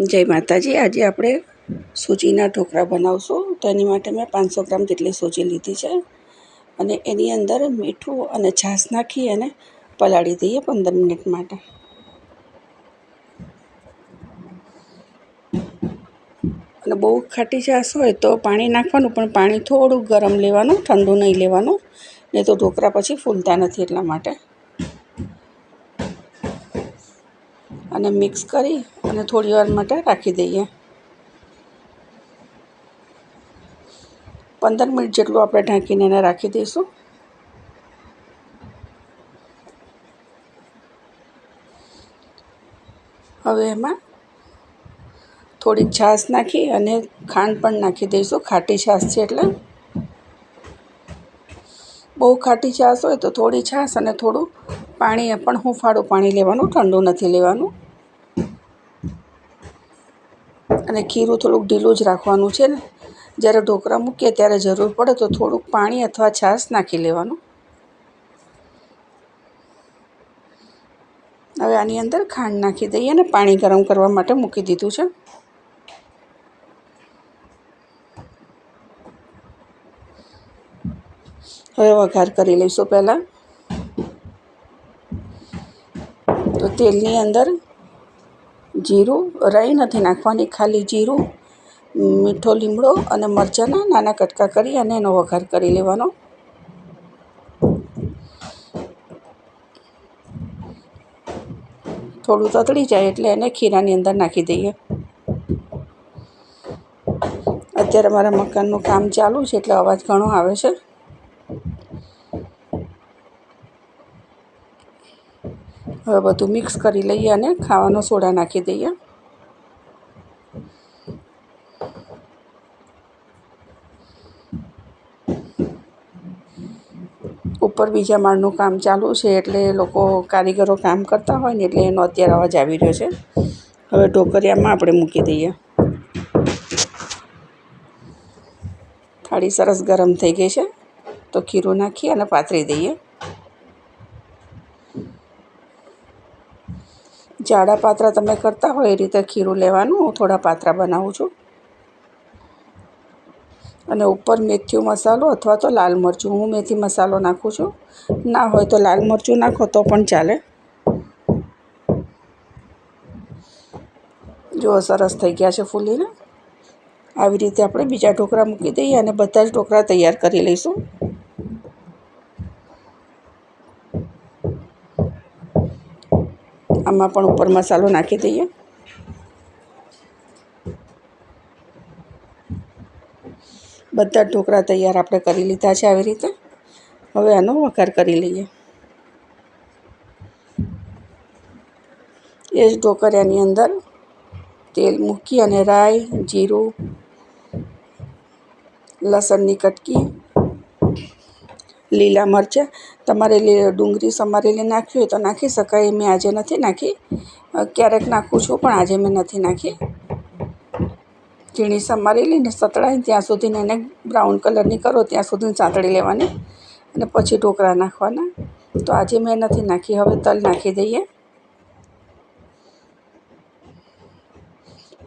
જય માતાજી. આજે આપણે સૂજીના ઢોકળા બનાવશું. તો એની માટે મેં પાંચસો ગ્રામ જેટલી સૂજી લીધી છે. અને એની અંદર મીઠું અને છાશ નાખી અને પલાળી દઈએ પંદર મિનિટ માટે. અને બહુ ખાટી છાશ હોય તો પાણી નાખવાનું, પણ પાણી થોડું ગરમ લેવાનું, ઠંડુ નહીં લેવાનું. નહીં તો ઢોકળા પછી ફૂલતા નથી એટલા માટે. અને મિક્સ કરી અને થોડી વાર માટે રાખી દઈએ. પંદર મિનિટ જેટલું આપણે ઢાંકીને એને રાખી દઈશું. હવે એમાં થોડીક છાશ નાખી અને ખાંડ પણ નાખી દઈશું. ખાટી છાશ છે એટલે. બહુ ખાટી છાશ હોય તો થોડી છાશ અને થોડું પાણી પણ હુંફાળું પાણી લેવાનું, ઠંડુ નથી લેવાનું. અને ખીરું થોડુંક ઢીલું જ રાખવાનું છે ને. જ્યારે ઢોકળા મૂકીએ ત્યારે જરૂર પડે તો થોડુંક પાણી અથવા છાશ નાખી લેવાનું. હવે આની અંદર ખાંડ નાખી દઈએ અને પાણી ગરમ કરવા માટે મૂકી દીધું છે. હવે વઘાર કરી લઈશું પહેલાં. તો તેલની અંદર જીરું, રાઈ નથી નાખવાની, ખાલી જીરું, મીઠો લીમડો અને મરચાંના નાના કટકા કરી અને એનો વઘાર કરી લેવાનો. થોડું તતડી જાય એટલે એને ખીરાની અંદર નાખી દઈએ. અત્યારે મારા મકાનનું કામ ચાલુ છે એટલે અવાજ ઘણો આવે છે. હવે બધું મિક્સ કરી લઈએ અને ખાવાનો સોડા નાખી દઈએ. ઉપર બીજા માળનું કામ ચાલુ છે એટલે લોકો કારીગરો કામ કરતા હોય ને એટલે એનો અત્યારે અવાજ આવી રહ્યો છે. હવે ઢોકરિયામાં આપણે મૂકી દઈએ. થાળી સરસ ગરમ થઈ ગઈ છે. તો ખીરું નાખી અને પાથરી દઈએ. જાડા પાત્રા તમે કરતા હોય એ રીતે ખીરું લેવાનું. હું થોડા પાત્રા બનાવું છું. અને ઉપર મેથીયો મસાલો અથવા તો લાલ મરચું. હું મેથી મસાલો નાખું છું. ના હોય તો લાલ મરચું નાખો તો પણ ચાલે. જો સરસ થઈ ગયા છે ફૂલીને. આવી રીતે આપણે બીજા ઢોકળા મૂકી દઈએ અને બધા જ ઢોકળા તૈયાર કરી લઈશું. આમાં પણ ઉપર મસાલો નાખી દઈએ. બધા ઢોકળા તૈયાર આપણે કરી લીધા છે આવી રીતે. હવે આનો વઘાર કરી લઈએ. એ જ ઢોકળિયાની અંદર તેલ મૂકી અને રાઈ, જીરું, લસણની કટકી લીલા મરચાં, તમારે ડુંગળી સમારેલી નાખવી હોય તો નાખી શકાય. મેં આજે નથી નાખી. ક્યારેક નાખું છું પણ આજે મેં નથી નાખી. ઝીણી સમારેલી ને સતળાય ત્યાં સુધીને એને બ્રાઉન કલરની કરો, ત્યાં સુધી સાંતળી લેવાની અને પછી ઢોકળા નાખવાના. તો આજે મેં નથી નાખી. હવે તલ નાખી દઈએ.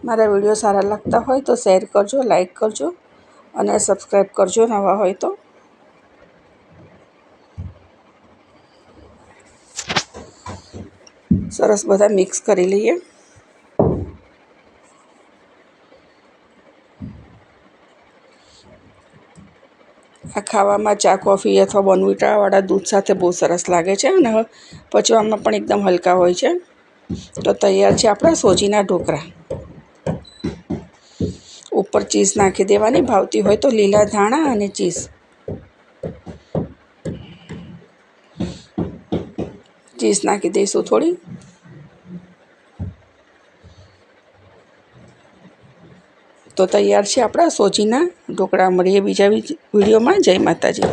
મારા વીડિયો સારા લાગતા હોય તો શેર કરજો, લાઈક કરજો અને સબસ્ક્રાઈબ કરજો નવા હોય તો. સરસ બધા મિક્સ કરી લઈએ. આ ખાવામાં ચા, કોફી અથવા બોનવીટાવાળા દૂધ સાથે બહુ સરસ લાગે છે અને પચવામાં પણ એકદમ હલકા હોય છે. તો તૈયાર છે આપણા સોજીના ઢોકળા ઉપર ચીઝ નાખી દેવાની, ભાવતી હોય તો લીલા ધાણા અને ચીઝ. ચીઝ નાખી દઈશું થોડી. તો તૈયાર છે આપણા સોજીના ઢોકળા મળીએ બીજા વિડીયોમાં. જય માતાજી.